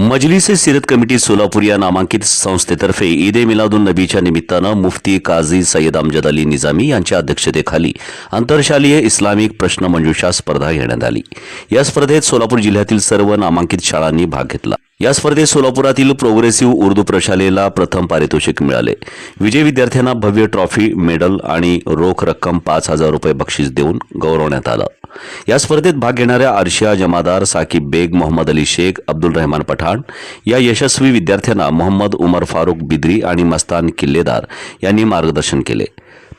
मजलिस सिरत committee Solapur या नामांकित संस्थेतर्फे ईद ए मिलादुन नबीच्या निमित्तानं मुफ्ती काझी सय्यद अमजद अली निजामी यांच्या अध्यक्षतेखाली आंतरशालीय इस्लामिक प्रश्न मंजुषा स्पर्धा घेण्यात आली. या स्पर्धेत सोलापूर जिल्ह्यातील सर्व नामांकित शाळांनी भाग घेतला. या स्पर्धेत सोलापुरातील प्रोग्रेसिव्ह उर्दू प्रशालेला प्रथम पारितोषिक मिळाले. विजयी विद्यार्थ्यांना भव्य ट्रॉफी मेडल आणि रोख रक्कम पाच हजार रुपये बक्षीस देऊन गौरवण्यात आलं. या स्पर्धेत भाग घेणाऱ्या आर्शिया जमादार साकिब बेग मोहम्मद अली शेख अब्दुल रहमान पठाण या यशस्वी विद्यार्थ्यांना मोहम्मद उमर फारुक बिद्री आणि मस्तान किल्लेदार यांनी मार्गदर्शन केले.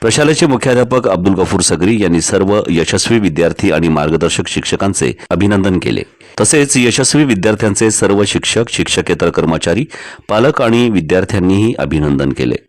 प्रशालेचे मुख्याध्यापक अब्दुल गफूर सगरी यांनी सर्व यशस्वी विद्यार्थी आणि मार्गदर्शक शिक्षकांचे अभिनंदन केले. तसेच यशस्वी विद्यार्थ्यांचे सर्व शिक्षक शिक्षकेतर कर्मचारी पालक आणि विद्यार्थ्यांनीही अभिनंदन केले.